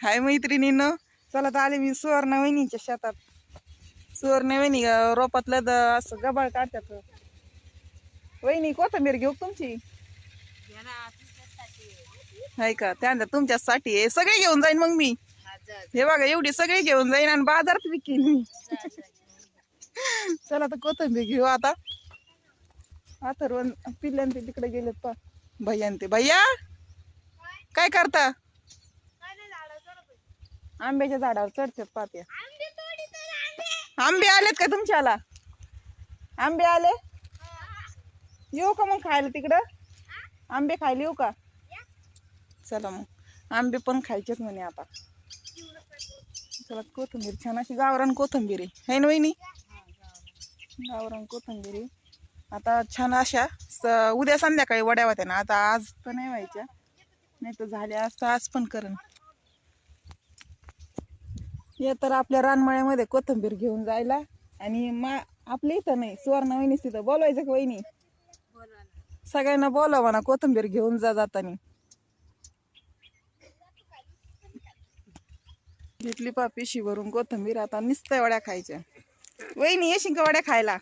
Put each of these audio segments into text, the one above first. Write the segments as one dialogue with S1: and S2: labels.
S1: हाय मैत्रिणीनं. चला तर आले मी सुवर्ण वहिनीच्या शेतात. सुवर्ण वहिनी रोपातलं द असं गबाळ काढतात. वहिनी कोथंबीर घेऊ तुमची? हाय का? त्यानंतर तुमच्यासाठी आहे सगळे घेऊन जाईन मग मी. हे बघा एवढी सगळी घेऊन जाईन आणि बाजारात विकीन मी. चला तर कोथंबीर घेऊ आता. अथर्वन पिल्ल्यान ते तिकडे गेलेत पा भैयान ते. भैया काय करता? आंब्याच्या झाडावर चढतात पात्या आंबे आलेत का तुमच्याला? आंबे आले? येऊ का मग खायला तिकडं? आंबे खायला येऊ का? चला मग. आंबे पण खायचेत म्हणे आता. चला कोथंबीर छान अशी गावरान कोथंबीर आहे. है ना वहिनी? गावरान कोथंबीर आता छान अशा स- उद्या संध्याकाळी वड्या होत्या ना आता आज तर नाही व्हायच्या. नाही तर झाल्या आज तर आज पण करण. हे तर आपल्या रानमळ्यामध्ये कोथंबीर घेऊन जायला. आणि मा आपल्या इथं नाही सुवर्ण वहिनीच तिथं बोलवायचं का वहिनी? सगळ्यांना बोलवा म्हणा कोथंबीर घेऊन जा जातानी. घेतली पा पिशी भरून कोथंबीर आता नुसत्या वड्या खायच्या. वहिनी येशील का वड्या खायला?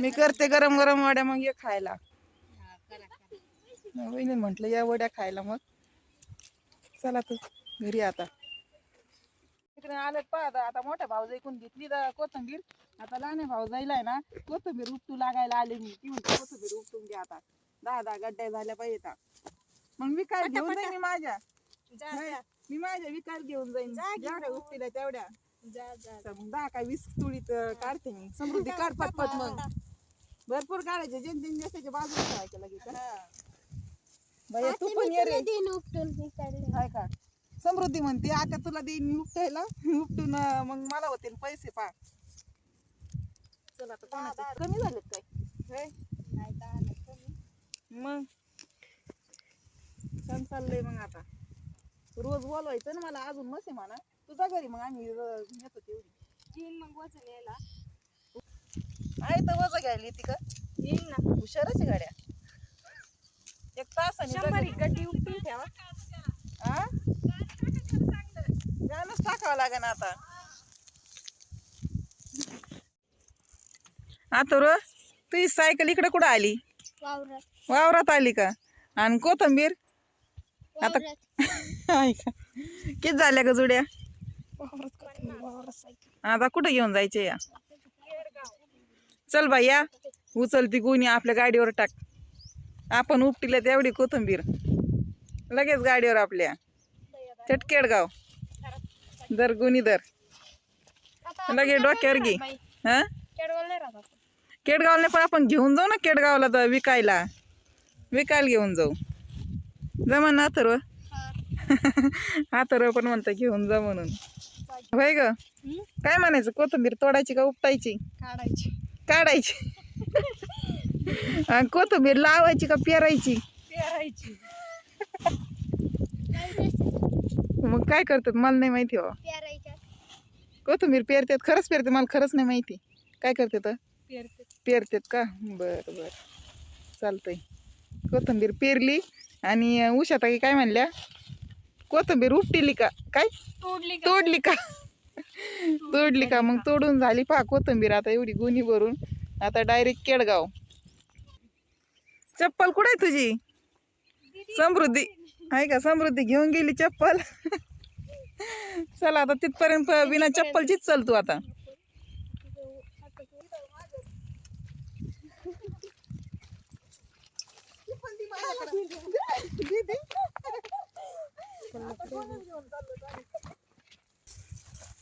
S1: मी करते गरम गरम वड्या मग ये खायला. वहिनी म्हटलं या वड्या खायला मग. चला तू घरी आता. इकडे आले पहा आता आता मोठ्या भाऊ ऐकून घेतली दा कोथंबीर. आता लहान भाऊ जायला आहे ना कोथंबीर उपटू लागायला आले मी. ती म्हणते कोथंबीर उपटून घ्या आता. दहा दहा गड्ड्या झाल्या पाहिजे आता. मग मी काय घेऊन जाईन मी माझ्या. मी माझ्या विकायला घेऊन जाईन. जेवढ्या उपटीला तेवढ्या. तर मग दहा काय वीस तुळीत अं, काढते मी. समृद्धी काढ पटपट मग. भरपूर काढायचे. जेन जेन जास्तीच्या बाजूला ठेवायचे लगेच हा. भैया तू पण ये रे. हाय का? समृद्धी म्हणते. आता तुला देईन उपटायला. उपटून मग मला होतील पैसे पा चला आता कमी झालेत काय? मग? छान चाललंय मग आता. रोज बोलवायचं ना मला अजून मसे म्हणा. तुझा घरी मग आम्ही नेतो तेवढी. आहे तर वजा घ्यायला येते का? हुशारच आहे गाड्या. एक तासाने
S2: गड्डी उपटून ठेवा.
S1: हा गाणंच टाकावं लागेल आता. आता रो तुझी सायकल इकडे कुठं आली? वावरात. आली का? आणि कोथंबीर? आता आहे का किती झाल्या का जुड्या? आता कुठं घेऊन जायचे या? चल बाई या. उचल ती गुणी आपल्या गाडीवर टाक. आपण उपटीला तेवढी कोथंबीर. लगेच गाडीवर आपल्या. चटकेडगाव दर गुणी दर. लगे डोक्यावर घे. हा? केडगावला पण आपण घेऊन जाऊ ना केडगावला विकायला. विकायला घेऊन जाऊ. जमा ना अथर्व अथर्व पण म्हणतं घेऊन जा म्हणून. होय ग? काय म्हणायचं? कोथिंबीर तोडायची का उपटायची?
S2: काढायची.
S1: काढायची. कोथिंबीर लावायची का पेरायची?
S2: पेरायची.
S1: मग काय करतात? मला नाही माहिती हो कोथिंबीर पेरतात खरंच पेरते मला खरंच नाही माहिती. काय करते तर
S2: पेरते
S1: पेरतात का? बर बर. चालतंय. कोथिंबीर पेरली आणि उषा ताई काय म्हणल्या? कोथिंबीर उपटिली का? काय?
S2: तोडली
S1: तोडली का? तोडली का? मग तोडून झाली पहा कोथिंबीर आता एवढी गुन्ही भरून. आता डायरेक्ट केडगाव. चप्पल कुठे आहे तुझी? समृद्धी. आहे का? समृद्धी घेऊन गेली चप्पल. चला आता तिथपर्यंत बिना चप्पलचीच चल तू आता.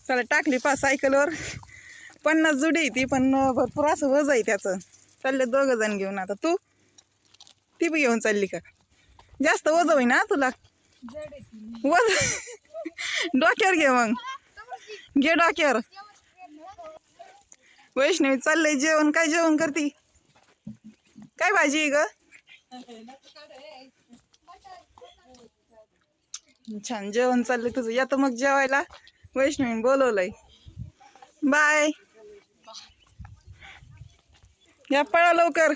S1: चला टाकली पा सायकलवर. पन्नास जुडी ती पण भरपूर असं वज आहे त्याचं. चालले दोघं जण घेऊन आता. तू? ती बी घेऊन चालली का? जास्त वज होई ना तुला? वज डोक्यावर घे मग. घे डोक्यावर. वैष्णवी चाललंय जेवण. काय जेवण करती? काय भाजी ग? छान जेवण चाललंय तुझं. या तर मग जेवायला. वैष्णवीने बोलवलंय. बाय. या पळा लवकर.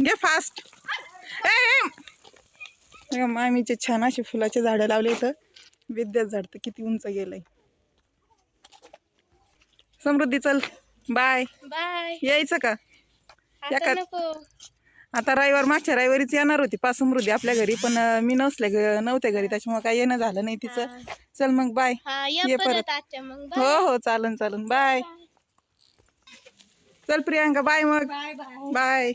S1: घे फास्ट ए. मामीचे छान असे फुलाचे झाडं लावले इथं. विद्या झाड तर किती उंच गेलंय. समृद्धी चल. बाय.
S3: बाय.
S1: यायचं का?
S3: आता
S1: एका-
S3: नको.
S1: आता रविवार मागच्या रविवारीच येणार होती पाच समृद्धी आपल्या घरी पण मी नसले नव्हते घरी त्याच्यामुळे काय येणं झालं नाही तिचं. चल मग बाय.
S3: हा
S1: ये
S3: या
S1: परत. हो हो चालन चालन. बाय. चल प्रियांका बाय मग. बाय.